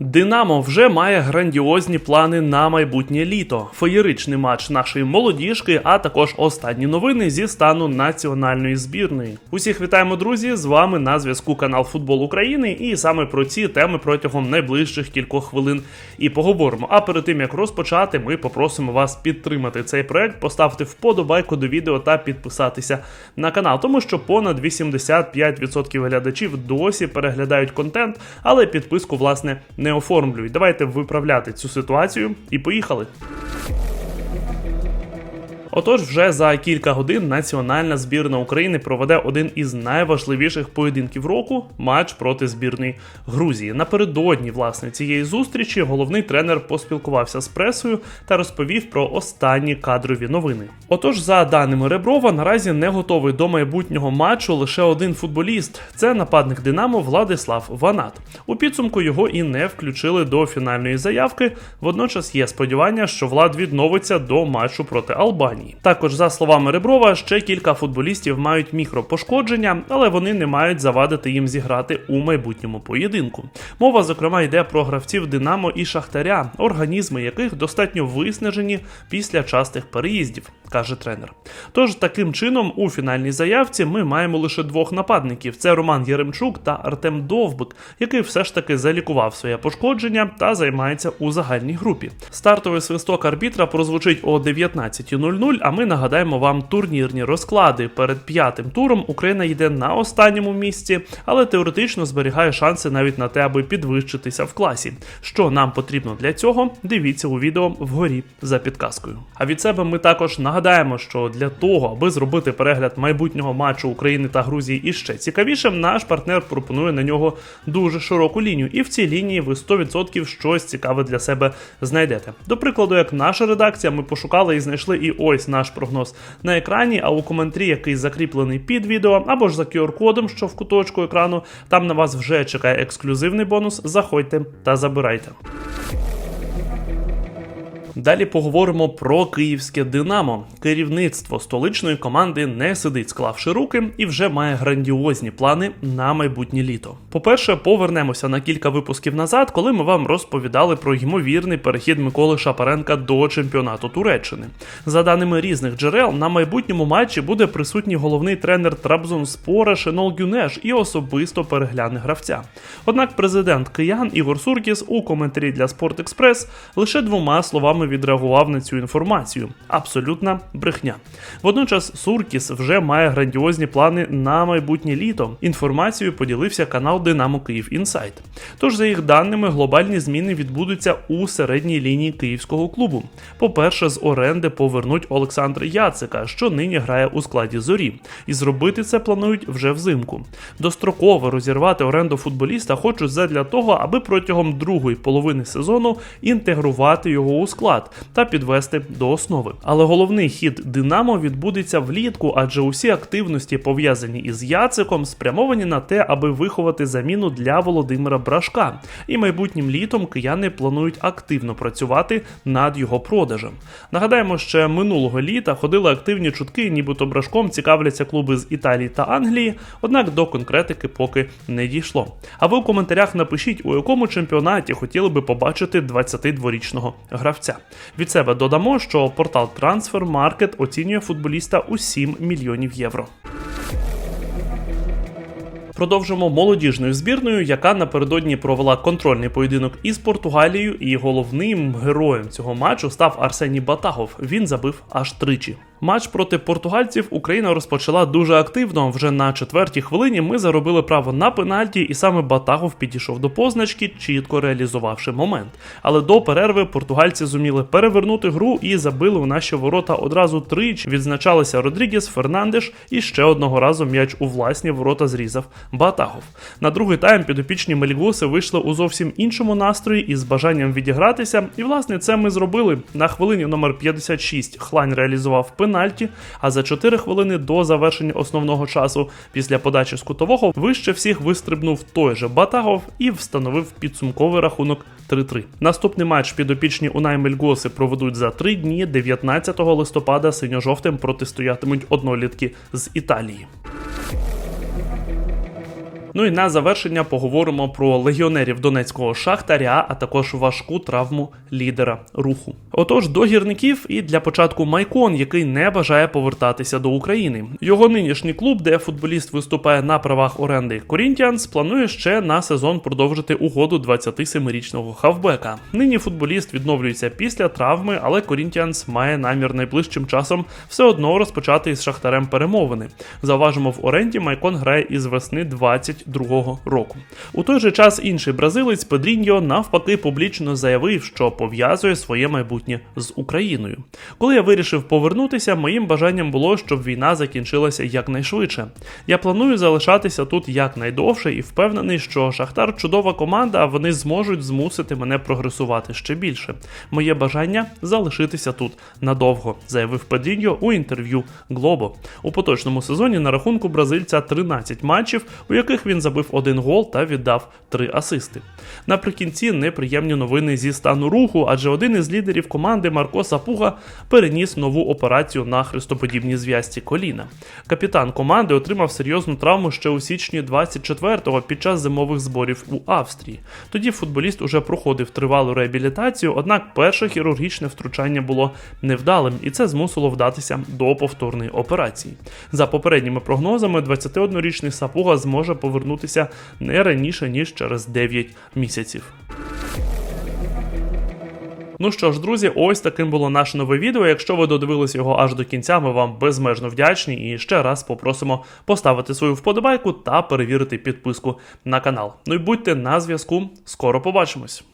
Динамо вже має грандіозні плани на майбутнє літо, феєричний матч нашої молодіжки, а також останні новини зі стану національної збірної. Усіх вітаємо, друзі! З вами на зв'язку канал Футбол України, і саме про ці теми протягом найближчих кількох хвилин і поговоримо. А перед тим як розпочати, ми попросимо вас підтримати цей проект, поставити вподобайку до відео та підписатися на канал, тому що понад 85% глядачів досі переглядають контент, але підписку власне не оформлюють. Давайте виправляти цю ситуацію і поїхали. Отож, вже за кілька годин національна збірна України проведе один із найважливіших поєдинків року матч проти збірної Грузії. Напередодні власне цієї зустрічі головний тренер поспілкувався з пресою та розповів про останні кадрові новини. Отож, за даними Реброва, наразі не готовий до майбутнього матчу лише один футболіст. Це нападник Динамо Владислав Ванат. У підсумку його і не включили до фінальної заявки. Водночас є сподівання, що влад відновиться до матчу проти Албанії. Також, за словами Реброва, ще кілька футболістів мають мікропошкодження, але вони не мають завадити їм зіграти у майбутньому поєдинку. Мова, зокрема, йде про гравців Динамо і Шахтаря, організми яких достатньо виснажені після частих переїздів, каже тренер. Тож таким чином, у фінальній заявці ми маємо лише двох нападників: це Роман Єремчук та Артем Довбик, який все ж таки залікував своє пошкодження та займається у загальній групі. Стартовий свисток арбітра прозвучить о 19.00, а ми нагадаємо вам турнірні розклади. Перед п'ятим туром Україна йде на останньому місці, але теоретично зберігає шанси навіть на те, аби підвищитися в класі. Що нам потрібно для цього? Дивіться у відео вгорі за підказкою. А від себе ми також нагадаємо, що для того, аби зробити перегляд майбутнього матчу України та Грузії іще цікавішим, наш партнер пропонує на нього дуже широку лінію, і в цій лінії ви 100% щось цікаве для себе знайдете. До прикладу, як наша редакція, ми пошукали і знайшли і ось наш прогноз на екрані. А у коментарі, який закріплений під відео, або ж за QR-кодом, що в куточку екрану, там на вас вже чекає ексклюзивний бонус. Заходьте та забирайте. Далі поговоримо про київське Динамо. Керівництво столичної команди не сидить, склавши руки, і вже має грандіозні плани на майбутнє літо. По-перше, повернемося на кілька випусків назад, коли ми вам розповідали про ймовірний перехід Миколи Шапаренка до чемпіонату Туреччини. За даними різних джерел, на майбутньому матчі буде присутній головний тренер Трабзонспора Шенол Гюнеш і особисто перегляне гравця. Однак президент Киян Ігор Суркіс у коментарі для Спорт лише двома словами відреагував на цю інформацію. Абсолютна брехня. Водночас Суркіс вже має грандіозні плани на майбутнє літо. Інформацією поділився канал Динамо Київ Інсайт. Тож, за їх даними, глобальні зміни відбудуться у середній лінії київського клубу. По-перше, з оренди повернуть Олександра Яцика, що нині грає у складі зорі, і зробити це планують вже взимку. Достроково розірвати оренду футболіста хочуть задля того, аби протягом другої половини сезону інтегрувати його у склад та підвести до основи. Але головний хід Динамо відбудеться влітку, адже усі активності, пов'язані із Яциком, спрямовані на те, аби виховати заміну для Володимира Брашка. І майбутнім літом кияни планують активно працювати над його продажем. Нагадаємо, ще минулого літа ходили активні чутки, нібито брашком цікавляться клуби з Італії та Англії, однак до конкретики поки не дійшло. А ви у коментарях напишіть, у якому чемпіонаті хотіли би побачити 22-річного гравця. Від себе додамо, що портал Transfermarkt оцінює футболіста у 7 мільйонів євро. Продовжимо молодіжною збірною, яка напередодні провела контрольний поєдинок із Португалією, і головним героєм цього матчу став Арсеній Батагов. Він забив аж тричі. Матч проти португальців Україна розпочала дуже активно. Вже на четвертій хвилині ми заробили право на пенальті, і саме Батагов підійшов до позначки, чітко реалізувавши момент. Але до перерви португальці зуміли перевернути гру і забили у наші ворота одразу тричі. Відзначалися Родрігес, Фернандеш, і ще одного разу м'яч у власні ворота зрізав Батагов. На другий тайм підопічні Мельгоси вийшли у зовсім іншому настрої із бажанням відігратися. І власне це ми зробили. На хвилині номер 56 Хлань реалізував пенальті, а за 4 хвилини до завершення основного часу після подачі з вище всіх вистрибнув той же Батагов і встановив підсумковий рахунок 3-3. Наступний матч підопічні у Мельгоси проведуть за 3 дні 19 листопада синьо-жовтим протистоятимуть однолітки з Італії. Ну і на завершення поговоримо про легіонерів донецького шахтаря, а також важку травму лідера руху. Отож, до гірників і для початку Майкон, який не бажає повертатися до України. Його нинішній клуб, де футболіст виступає на правах оренди Корінтіанс, планує ще на сезон продовжити угоду 27-річного хавбека. Нині футболіст відновлюється після травми, але Корінтіанс має намір найближчим часом все одно розпочати із шахтарем перемовини. Заважимо в оренді Майкон грає із весни 22-го року. У той же час інший бразилець Педріньо навпаки публічно заявив, що пов'язує своє майбутнє з Україною. Коли я вирішив повернутися, моїм бажанням було, щоб війна закінчилася якнайшвидше. Я планую залишатися тут якнайдовше і впевнений, що Шахтар чудова команда, а вони зможуть змусити мене прогресувати ще більше. Моє бажання залишитися тут надовго, заявив Педріньо у інтерв'ю Глобо. У поточному сезоні на рахунку бразильця 13 матчів, у яких він забив один гол та віддав три асисти. Наприкінці неприємні новини зі стану руху, адже один із лідерів команди Марко Сапуга переніс нову операцію на хрестоподібній зв'язці коліна. Капітан команди отримав серйозну травму ще у січні 24-го під час зимових зборів у Австрії. Тоді футболіст уже проходив тривалу реабілітацію, однак перше хірургічне втручання було невдалим, і це змусило вдатися до повторної операції. За попередніми прогнозами, 21-річний Сапуга зможе повернутися не раніше ніж через 9 місяців. Ну що ж, друзі, ось таким було наше нове відео. Якщо ви додивились його аж до кінця, ми вам безмежно вдячні і ще раз попросимо поставити свою вподобайку та перевірити підписку на канал. Ну і будьте на зв'язку. Скоро побачимось.